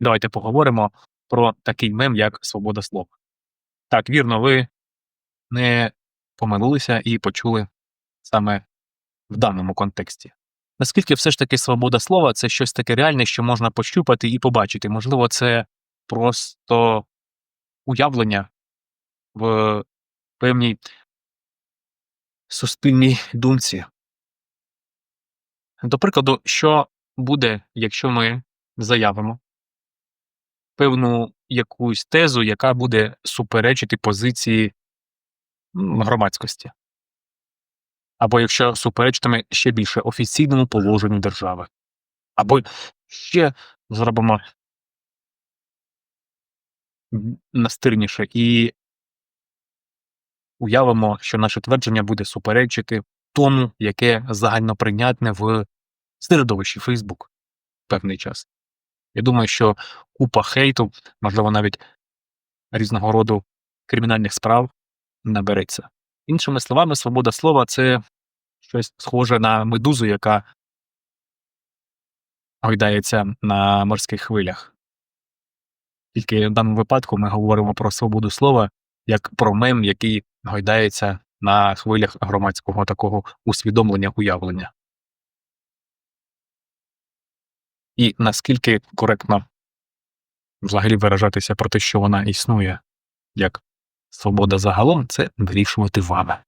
давайте поговоримо про такий мем, як свобода слова. Так, вірно, ви не помилилися і почули саме в даному контексті. Наскільки все ж таки свобода слова це щось таке реальне, що можна пощупати і побачити. Можливо, це просто уявлення в певній суспільній думці. До прикладу, що буде, якщо ми заявимо певну якусь тезу, яка буде суперечити позиції громадськості, або якщо суперечитиме ще більше офіційному положенню держави, або ще зробимо настирніше і уявимо, що наше твердження буде суперечити тому, яке загальноприйнятне в середовищі Facebook певний час. Я думаю, що купа хейту, можливо, навіть різного роду кримінальних справ набереться. Іншими словами, свобода слова це щось схоже на медузу, яка гойдається на морських хвилях. Тільки в даному випадку ми говоримо про свободу слова як про мем, який гойдається на хвилях громадського такого усвідомлення уявлення. І наскільки коректно взагалі виражатися про те, що вона існує як свобода загалом, це вирішувати вами.